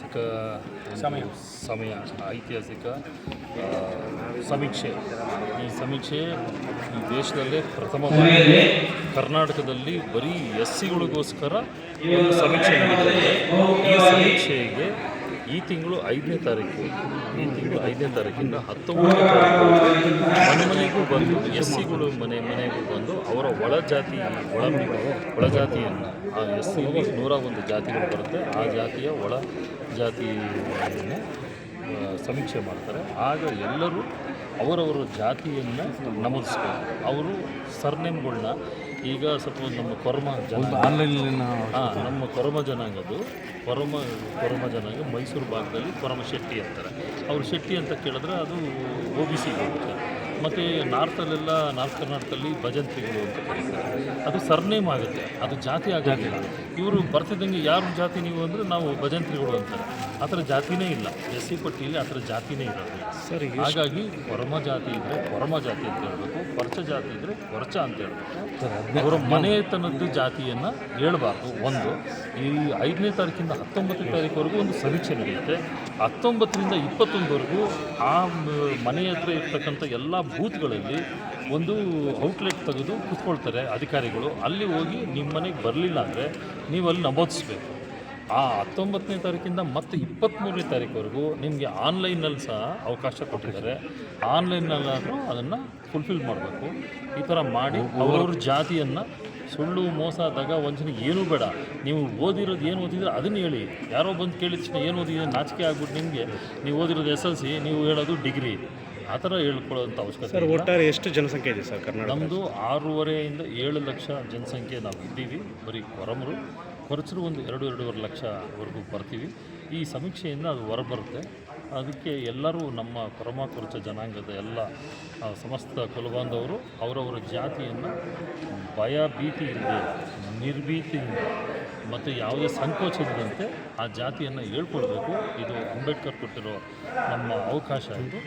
ಐತಿಹಾಸಿಕ ಸಮಯ. ಸಮಯ ಐತಿಹಾಸಿಕ ಸಮೀಕ್ಷೆ. ಈ ಸಮೀಕ್ಷೆ ಈ ದೇಶದಲ್ಲೇ ಪ್ರಥಮ ಕರ್ನಾಟಕದಲ್ಲಿ ಬರೀ ಎಸ್ ಸಿಗಳಿಗೋಸ್ಕರ ಸಮೀಕ್ಷೆ ಈ ಸಮೀಕ್ಷೆಗೆ ಈ ತಿಂಗಳು ಐದನೇ ತಾರೀಕು. ಈ ತಿಂಗಳು ಐದನೇ ತಾರೀಕಿಂದ ಹತ್ತೊಂಬತ್ತು ಮನೆ ಮನೆಗೂ ಬಂದು ಎಸ್ ಸಿಗಳು ಮನೆ ಮನೆಗೂ ಬಂದು ಅವರ ಒಳ ಜಾತಿ ಒಳ ಒಳ ಜಾತಿಯನ್ನು ಆ ಎಸ್ ಸಿಲಿ ನೂರ ಒಂದು ಜಾತಿಗಳು ಬರುತ್ತೆ. ಆ ಜಾತಿಯ ಒಳ ಜಾತಿಯನ್ನು ಸಮೀಕ್ಷೆ ಮಾಡ್ತಾರೆ. ಆಗ ಎಲ್ಲರೂ ಅವರವರ ಜಾತಿಯನ್ನು ನಮೂದಿಸ್ಬೇಕು. ಅವರು ಸರ್ನೇಮ್ಗಳನ್ನ ಈಗ ಸಪೋಸ್ ನಮ್ಮ ಕೊರಮ ಜನ ಆನ್ಲೈನ್ ಹಾಂ ನಮ್ಮ ಕೊರಮ ಜನಾಂಗದ್ದು. ಕೊರಮ ಕೊರಮ ಜನಾಂಗ ಮೈಸೂರು ಭಾಗದಲ್ಲಿ ಕೊರಮ ಶೆಟ್ಟಿ ಅಂತಾರೆ. ಅವ್ರು ಶೆಟ್ಟಿ ಅಂತ ಕೇಳಿದ್ರೆ ಅದು ಒ ಬಿ ಸಿ ಬರುತ್ತೆ ಮತ್ತು ನಾರ್ತಲ್ಲೆಲ್ಲ ನಾರ್ತ್ ಕರ್ನಾಟಕದಲ್ಲಿ ಭಜಂತ್ರಿಗಳು ಅಂತ ಕರೀತಾರೆ. ಅದು ಸರ್ನೇಮ್ ಆಗುತ್ತೆ. ಅದು ಜಾತಿ ಆಗೋದಿಲ್ಲ ಇವರು ಬರ್ತಿದ್ದಂಗೆ ಯಾರು ಜಾತಿ ನೀವು ಅಂದರೆ ನಾವು ಭಜಂತ್ರಿಗಳು ಅಂತಾರೆ. ಆ ಥರ ಜಾತಿನೇ ಇಲ್ಲ. ಎಸ್ ಸಿ ಪಟ್ಟಿಯಲ್ಲಿ ಆ ಥರ ಜಾತಿನೇ ಇರೋದಿಲ್ಲ ಸರಿ ಹಾಗಾಗಿ ಪರಮ ಜಾತಿ ಇದ್ದರೆ ಪರಮ ಜಾತಿ ಅಂತ ಹೇಳಬೇಕು. ಪರ್ಚ ಜಾತಿ ಇದ್ದರೆ ಕೊರಚ ಅಂತ ಹೇಳಬೇಕು. ಅವರ ಮನೆತನದ್ದು ಜಾತಿಯನ್ನು ಹೇಳಬಾರ್ದು. ಒಂದು ಈ ಐದನೇ ತಾರೀಕಿಂದ ಹತ್ತೊಂಬತ್ತನೇ ತಾರೀಕುವರೆಗೂ ಒಂದು ಸಮೀಕ್ಷೆ ನಡೆಯುತ್ತೆ. ಹತ್ತೊಂಬತ್ತರಿಂದ ಇಪ್ಪತ್ತೊಂದವರೆಗೂ ಆ ಮನೆ ಹತ್ರ ಇರ್ತಕ್ಕಂಥ ಎಲ್ಲ ಬೂತ್ಗಳಲ್ಲಿ ಒಂದು ಔಟ್ಲೆಟ್ ತೆಗೆದು ಕೂತ್ಕೊಳ್ತಾರೆ ಅಧಿಕಾರಿಗಳು. ಅಲ್ಲಿ ಹೋಗಿ ನಿಮ್ಮ ಮನೆಗೆ ಬರಲಿಲ್ಲ ಅಂದರೆ ನೀವು ಅಲ್ಲಿ ನಮೂದಿಸ್ಬೇಕು. ಆ ಹತ್ತೊಂಬತ್ತನೇ ತಾರೀಕಿಂದ ಮತ್ತೆ ಇಪ್ಪತ್ತ್ಮೂರನೇ ತಾರೀಕುವರೆಗೂ ನಿಮಗೆ ಆನ್ಲೈನಲ್ಲಿ ಸಹ ಅವಕಾಶ ಕೊಟ್ಟಿದ್ದಾರೆ. ಆನ್ಲೈನಲ್ಲಾದರೂ ಅದನ್ನು ಫುಲ್ಫಿಲ್ ಮಾಡಬೇಕು. ಈ ಥರ ಮಾಡಿ ಅವ್ರವ್ರ ಜಾತಿಯನ್ನು ಸುಳ್ಳು ಮೋಸ ದಗ ವಂಚನೆ ಏನೂ ಬೇಡ. ನೀವು ಓದಿರೋದು ಏನು ಓದಿದ್ರೆ ಅದನ್ನು ಹೇಳಿ. ಯಾರೋ ಬಂದು ಕೇಳಿದ ತಕ್ಷಣ ಏನು ಓದಿದ್ರೆ ನಾಚಿಕೆ ಆಗ್ಬಿಟ್ಟು ನಿಮಗೆ. ನೀವು ಓದಿರೋದು ಎಸ್ ಎಲ್ ಸಿ ನೀವು ಹೇಳೋದು ಡಿಗ್ರಿ. ಆ ಥರ ಹೇಳ್ಕೊಳ್ಳೋಂಥ ಅವಶ್ಯಕತೆ ಸರ್. ಒಟ್ಟಾರೆ ಎಷ್ಟು ಜನಸಂಖ್ಯೆ ಇದೆ ಸರ್ ಕರ್ನಾಟಕ ನಮ್ಮದು ಆರೂವರೆಯಿಂದ ಏಳು ಲಕ್ಷ ಜನಸಂಖ್ಯೆ ನಾವು ಇದ್ದೀವಿ. ಬರೀ ಕೊರಮರು. ಕೊರಚರು ಒಂದು ಎರಡು, ಎರಡೂವರೆ ಲಕ್ಷವರೆಗೂ ಬರ್ತೀವಿ. ಈ ಸಮೀಕ್ಷೆಯಿಂದ ಅದು ಹೊರಬರುತ್ತೆ. ಅದಕ್ಕೆ ಎಲ್ಲರೂ ನಮ್ಮ ಕೊರಮ ಕೊರಚ ಜನಾಂಗದ ಎಲ್ಲ ಸಮಸ್ತ ಕುಲಬಾಂಧವರು ಅವರವರ ಜಾತಿಯನ್ನು ಭಯ ಭೀತಿಯಿಂದ ನಿರ್ಭೀತಿಯಿಂದ ಮತ್ತು ಯಾವುದೇ ಸಂಕೋಚ ಇಲ್ಲದಂತೆ ಆ ಜಾತಿಯನ್ನು ಹೇಳ್ಕೊಳ್ಬೇಕು. ಇದು ಅಂಬೇಡ್ಕರ್ ಕೊಟ್ಟಿರೋ ನಮ್ಮ ಅವಕಾಶ ಇದು.